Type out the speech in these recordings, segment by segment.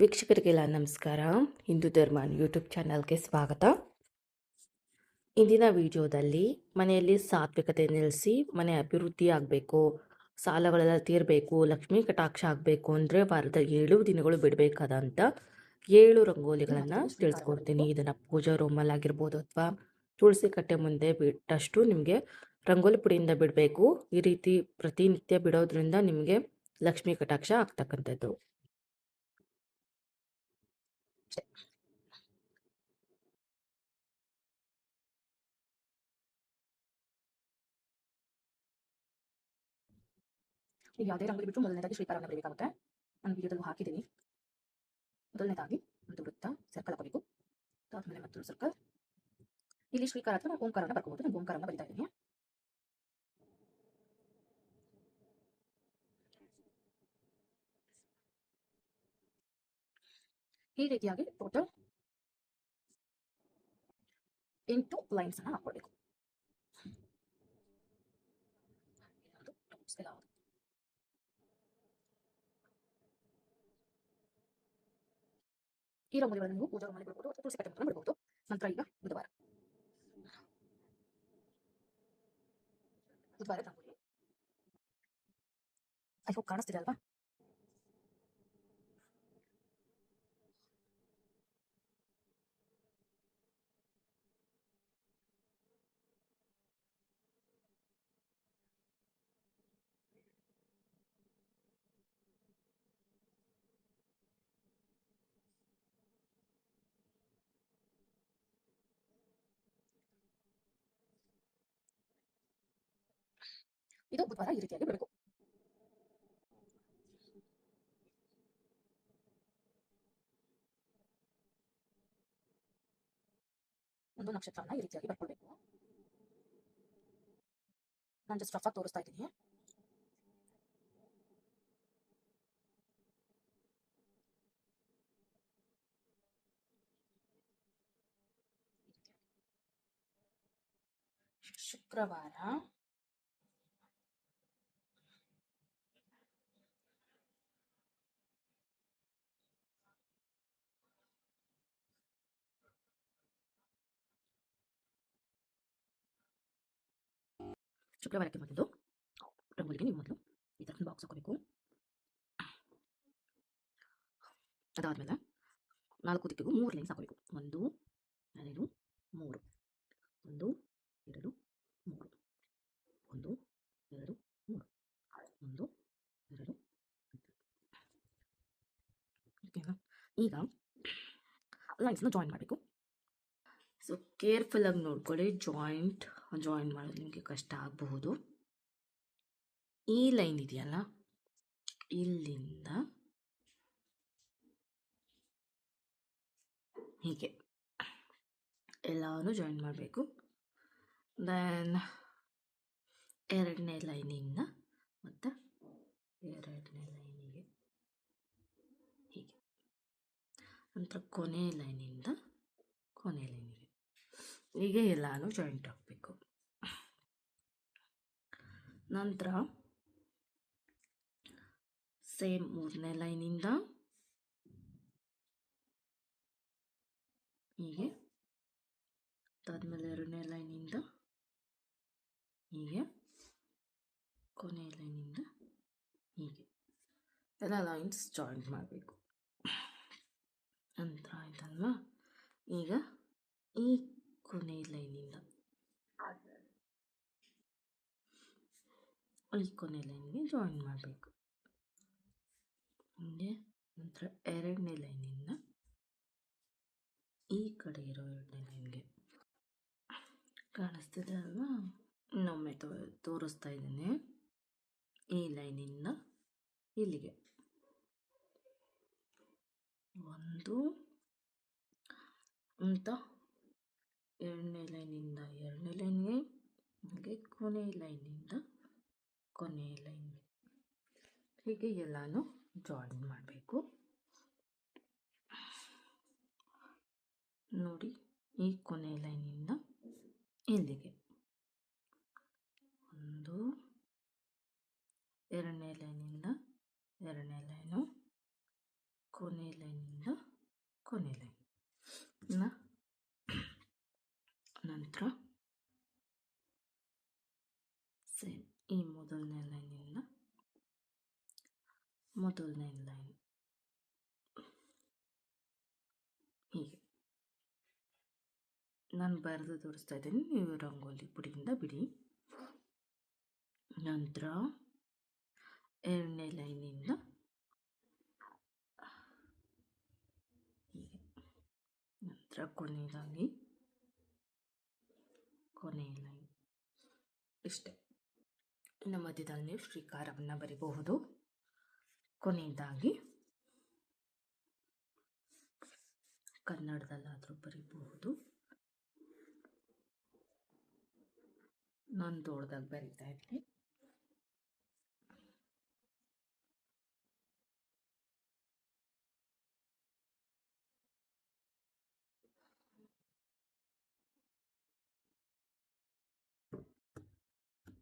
ವೀಕ್ಷಕರಿಗೆಲ್ಲ ನಮಸ್ಕಾರ. ಹಿಂದೂ ಧರ್ಮ ಯೂಟ್ಯೂಬ್ ಚಾನಲ್ಗೆ ಸ್ವಾಗತ. ಇಂದಿನ ವಿಡಿಯೋದಲ್ಲಿ ಮನೆಯಲ್ಲಿ ಸಾತ್ವಿಕತೆ ನಿಲ್ಲಿಸಿ ಮನೆ ಅಭಿವೃದ್ಧಿ ಆಗಬೇಕು ಸಾಲಗಳೆಲ್ಲ ತೀರಬೇಕು ಲಕ್ಷ್ಮೀ ಕಟಾಕ್ಷ ಆಗಬೇಕು ಅಂದರೆ ವಾರದ ಏಳು ದಿನಗಳು ಬಿಡಬೇಕಾದಂತ ಏಳು ರಂಗೋಲಿಗಳನ್ನು ತಿಳಿಸ್ಕೊಡ್ತೀನಿ. ಇದನ್ನು ಪೂಜಾ ರೂಮಲ್ಲಿ ಆಗಿರ್ಬೋದು ಅಥವಾ ತುಳಸಿ ಕಟ್ಟೆ ಮುಂದೆ ಬಿಟ್ಟಷ್ಟು ನಿಮಗೆ ರಂಗೋಲಿ ಪುಡಿಯಿಂದ ಬಿಡಬೇಕು. ಈ ರೀತಿ ಪ್ರತಿನಿತ್ಯ ಬಿಡೋದ್ರಿಂದ ನಿಮಗೆ ಲಕ್ಷ್ಮೀ ಕಟಾಕ್ಷ ಆಗ್ತಕ್ಕಂಥದ್ದು. ಈಗ ಯಾವುದೇ ರಂಗೋಲಿ ಬಿಟ್ಟು ಮೊದಲನೇದಾಗಿ ಶ್ರೀಕಾರವನ್ನು ಬರೀಬೇಕಾಗುತ್ತೆ ನಾನು ವಿಡಿಯೋದಲ್ಲಿ ಹಾಕಿದ್ದೀನಿ ಮೊದಲನೇದಾಗಿ ಒಂದು ವೃತ್ತ ಸರ್ಕಲ್ ಹಾಕೋಬೇಕು ಆದಮೇಲೆ ಮತ್ತೊಂದು ಸರ್ಕಲ್ ಇಲ್ಲಿ ಶ್ರೀಕಾರ ಅಥವಾ ನಾವು ಓಂಕಾರವನ್ನು ಬರ್ಕೋಬಹುದು ನಾನು ಓಂಕಾರವನ್ನು ಬರಿತಾ ಇದ್ದೀನಿ ಈ ರೀತಿಯಾಗಿ ಟೋಟಲ್ ಎಂಟು ಲೈನ್ಸ್ ಅನ್ನ ಹಾಕೊಳ್ಬೇಕು ಇದು dots ಎಲ್ಲ ಹೌದು. ಈ ಮೂಲಿಗಳನ್ನು ನೀವು ಪೂಜಾ ರೂಮಲ್ಲಿ ಬಿಡ್ಬೋದು ಅಥವಾ ತುಳಸಿ ಕಟ್ಟೆ ಮಾಡಬಹುದು ನಂತರ ಈಗ ಬುಧವಾರ. ಬುಧವಾರ ರಂಗೋಲಿ ಐ ಹೋಪ್ ಕಾಣಿಸ್ತಿದೆ ಅಲ್ವಾ? ಇದು ಬುಧವಾರ ಈ ರೀತಿಯಾಗಿ ಬಿಡಬೇಕು ಒಂದು ನಕ್ಷತ್ರವನ್ನ ಈ ರೀತಿಯಾಗಿ ಬರ್ಕೊಳ್ಬೇಕು ನಾನು ಜಸ್ಟ್ ರಫ್ ತೋರಿಸ್ತಾ ಇದ್ದೀನಿ ಶುಕ್ರವಾರ ಶುಕ್ರವಾರಕ್ಕೆ ಮೊದಲು ರಂಗೋಲಿಗೆ ನೀವು ಮೊದಲು ಈ ಥರ ಬಾಕ್ಸ್ ಹಾಕೋಬೇಕು ಅದಾದಮೇಲೆ ನಾಲ್ಕು ದಿಕ್ಕಿಗೂ ಮೂರು ಲೈನ್ಸ್ ಹಾಕೋಬೇಕು ಒಂದು, ಎರಡು, ಮೂರು. ಒಂದು, ಎರಡು, ಮೂರು. ಒಂದು, ಎರಡು, ಮೂರು. ಒಂದು, ಎರಡು ಓಕೆನಾ ಈಗ ಲೈನ್ಸ್ನ ಜಾಯಿನ್ ಮಾಡಬೇಕು. ಸೊ ಕೇರ್ಫುಲ್ಲಾಗಿ ನೋಡ್ಕೊಳ್ಳಿ. ಜಾಯಿಂಟ್ ಜಾಯಿನ್ ಮಾಡೋದು ನಿಮಗೆ ಕಷ್ಟ ಆಗಬಹುದು. ಈ ಲೈನ್ ಇದೆಯಲ್ಲ? ಇಲ್ಲಿಂದ ಹೀಗೆ ಎಲ್ಲವನ್ನು ಜಾಯಿನ್ ಮಾಡಬೇಕು. ದೆನ್ ಎರಡನೇ ಲೈನಿಂದ ಮತ್ತು ಎರಡನೇ ಲೈನಿಗೆ ಹೀಗೆ. ನಂತರ ಕೊನೆ ಲೈನಿಂದ ಕೊನೆ ಹೀಗೆ ಎಲ್ಲಾನು ಜಾಯಿಂಟ್ ಆಗಬೇಕು. ನಂತರ ಸೇಮ್ ಮೂರನೇ ಲೈನಿಂದ ಹೀಗೆ, ಅದಾದಮೇಲೆ ಎರಡನೇ ಲೈನಿಂದ ಹೀಗೆ ಕೊನೆಯ ಲೈನಿಂದ ಹೀಗೆ. ಎಲ್ಲ ಲೈನ್ಸ್ ಜಾಯಿಂಟ್ ಮಾಡಬೇಕು. ನಂತರ ಆಯ್ತಲ್ವಾ? ಈಗ ಈ ಕೊನೆ ಲೈನಿಂದ. ಅಲ್ಲಿ ಕೊನೆ ಲೈನ್ಗೆ ಜಾಯಿನ್ ಮಾಡಬೇಕು. ಹೀಗೆ ನಂತರ ಎರಡನೇ ಲೈನಿಂದ ಈ ಕಡೆ ಇರೋ ಎರಡನೇ ಲೈನ್ಗೆ. ಕಾಣಿಸ್ತಿದೆ ಅಲ್ವಾ? ಇನ್ನೊಮ್ಮೆ ತೋ ತೋರಿಸ್ತಾ ಇದ್ದೀನಿ. ಈ ಲೈನಿಂದ ಇಲ್ಲಿಗೆ. ಒಂದು ಅಂತ ಎರಡನೇ ಲೈನಿಂದ ಎರಡನೇ ಲೈನ್ಗೆ, ಹಾಗೆ ಕೊನೆ ಲೈನಿಂದ ಕೊನೆ ಲೈನ್ಗೆ. ಹೀಗೆ ಎಲ್ಲಾನು ಜಾಯಿನ್ ಮಾಡಬೇಕು. ನೋಡಿ, ಈ ಕೊನೆ ಲೈನಿಂದ ಇಲ್ಲಿಗೆ. ಒಂದು, ಎರಡನೇ ಲೈನಿಂದ ಎರಡನೇ ಲೈನು, ಕೊನೆ ಕೊನೆ ಲೈನಿಂದ ಕೊನೆ ಲೈನ್. ನ ನಂತರ ಸೇಮ್ ಈ ಮೊದಲನೇ ಲೈನಿಂದ ಮೊದಲನೇ ಲೈನ್ ಹೀಗೆ ನಾನು ಬರೆದು ತೋರಿಸ್ತಾ ಇದ್ದೀನಿ ನೀವು ರಂಗೋಲಿ ಪುಡಿಯಿಂದ ಬಿಡಿ ನಂತರ ಎರಡನೇ ಲೈನಿಂದ ಹೀಗೆ ನಂತರ ಕೊನೆಯದಾಗಿ ಕೊನೆಯ ಲೈನ್ ಇಷ್ಟೇ. ಇನ್ನು ಮಧ್ಯದಲ್ಲಿ ನೀವು ಶ್ರೀಕಾರವನ್ನು ಬರಿಬಹುದು. ಕೊನೆಯದಾಗಿ ಕನ್ನಡದಲ್ಲಾದರೂ ಬರಿಬಹುದು. ನಾನು ದೊಡ್ಡದಾಗಿ ಬರಿತಾ ಇದ್ದೀನಿ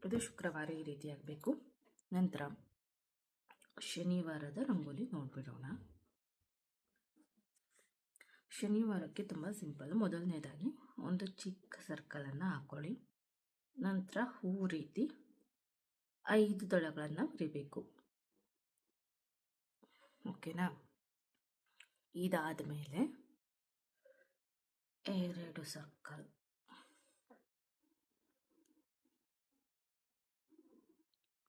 ಇದು ಶುಕ್ರವಾರ ಈ ರೀತಿ ಆಗಬೇಕು. ನಂತರ ಶನಿವಾರದ ರಂಗೋಲಿ ನೋಡಿಬಿಡೋಣ. ಶನಿವಾರಕ್ಕೆ ತುಂಬ ಸಿಂಪಲ್. ಮೊದಲನೇದಾಗಿ ಒಂದು ಚಿಕ್ಕ ಸರ್ಕಲನ್ನು ಹಾಕ್ಕೊಳ್ಳಿ ನಂತರ ಹೂ ರೀತಿ ಐದು ದಳಗಳನ್ನು ಬರಿಬೇಕು ಓಕೆನಾ? ಇದಾದ ಮೇಲೆ ಎರಡು ಸರ್ಕಲ್.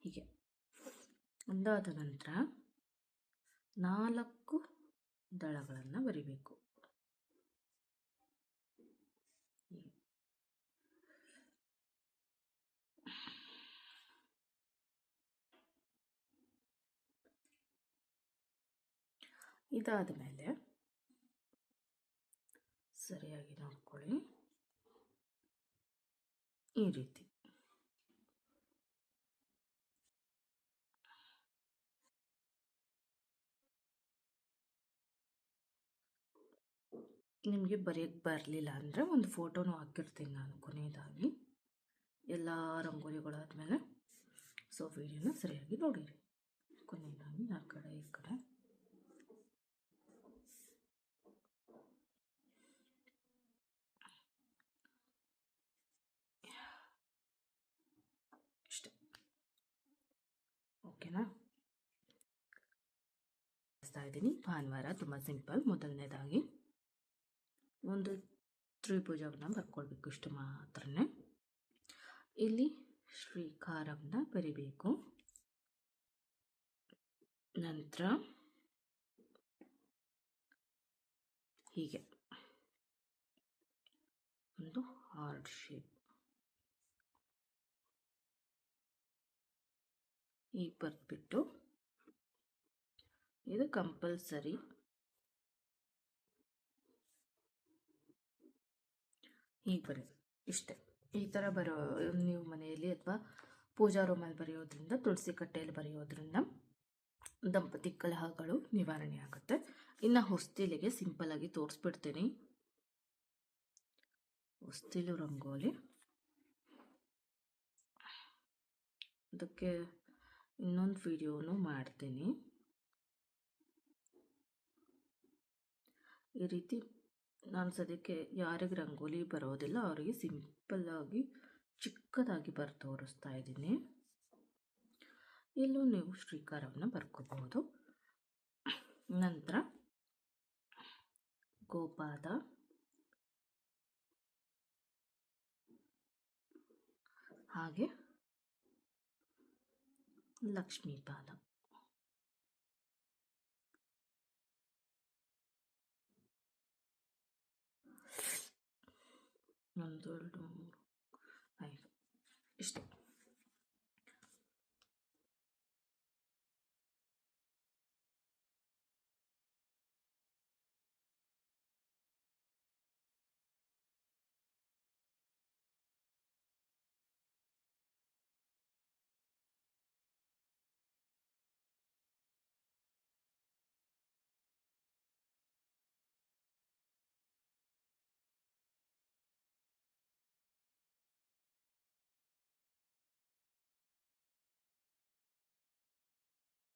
ಹೀಗೆ. ಒಂದಾದ ನಂತರ ನಾಲ್ಕು ದಳಗಳನ್ನು ಬರಿಬೇಕು. ಇದಾದ ಮೇಲೆ ಸರಿಯಾಗಿ ನೋಡ್ಕೊಳ್ಳಿ. ಈ ರೀತಿ. ನಿಮಗೆ ಬರೆಯೋಕ್ಕೆ ಬರಲಿಲ್ಲ ಅಂದರೆ ಒಂದು ಫೋಟೋನು ಹಾಕಿರ್ತೀನಿ ನಾನು ಕೊನೆಯದಾಗಿ. ಎಲ್ಲ ರಂಗೋಲಿಗಳಾದಮೇಲೆ ಸೊ ವಿಡಿಯೋನ ಸರಿಯಾಗಿ ನೋಡಿರಿ. ಕೊನೆಯದಾಗಿ ಆ ಕಡೆ, ಈ ಕಡೆ. ಓಕೆನಾ? ಇದ್ದೀನಿ. ಭಾನುವಾರ ತುಂಬ ಸಿಂಪಲ್, ಮೊದಲನೇದಾಗಿ ತ್ರಿಭುಜವನ್ನು ಬರ್ಕೊಳ್ಬೇಕು ಇಷ್ಟು ಮಾತ್ರನೇ. ಇಲ್ಲಿ ಶ್ರೀಕಾರವನ್ನು ಬರಿಬೇಕು. ನಂತರ ಹೀಗೆ. ಒಂದು ಹಾರ್ಡ್ ಶೇಪ್ ಈಗ ಬರೆದ್ಬಿಟ್ಟು ಇದು ಕಂಪಲ್ಸರಿ ಹೀಗೆ ಬರೆಯೋದು ಇಷ್ಟೇ. ಈ ಥರ ಬರೋ, ನೀವು ಮನೆಯಲ್ಲಿ ಅಥವಾ ಪೂಜಾ ರೂಮಲ್ಲಿ ಬರೆಯೋದ್ರಿಂದ, ತುಳಸಿ ಕಟ್ಟೆಯಲ್ಲಿ ಬರೆಯೋದ್ರಿಂದ ದಂಪತಿ ಕಲಹಗಳು ನಿವಾರಣೆ ಆಗುತ್ತೆ. ಇನ್ನು ಹೊಸ್ತಿಲಿಗೆ ಸಿಂಪಲಾಗಿ ತೋರಿಸ್ಬಿಡ್ತೀನಿ. ಹೊಸ್ತಿಲು ರಂಗೋಲಿ. ಅದಕ್ಕೆ ಇನ್ನೊಂದು ವಿಡಿಯೋನು ಮಾಡ್ತೀನಿ. ಈ ರೀತಿ ನಾನು ಸದ್ಯಕ್ಕೆ ಯಾರಿಗೆ ರಂಗೋಲಿ ಬರೋದಿಲ್ಲ, ಅವರಿಗೆ ಸಿಂಪಲ್ಲಾಗಿ ಚಿಕ್ಕದಾಗಿ ಬರ್ ತೋರಿಸ್ತಾ ಇದ್ದೀನಿ. ಇಲ್ಲೂ ನೀವು ಶ್ರೀಕಾರವನ್ನು ಬರ್ಕೋಬಹುದು. ನಂತರ ಗೋಪಾದ ಹಾಗೆ ಲಕ್ಷ್ಮೀಪಾದ ಒಂದು ಎರಡು ಮೂರು ಐದು ಇಷ್ಟೇ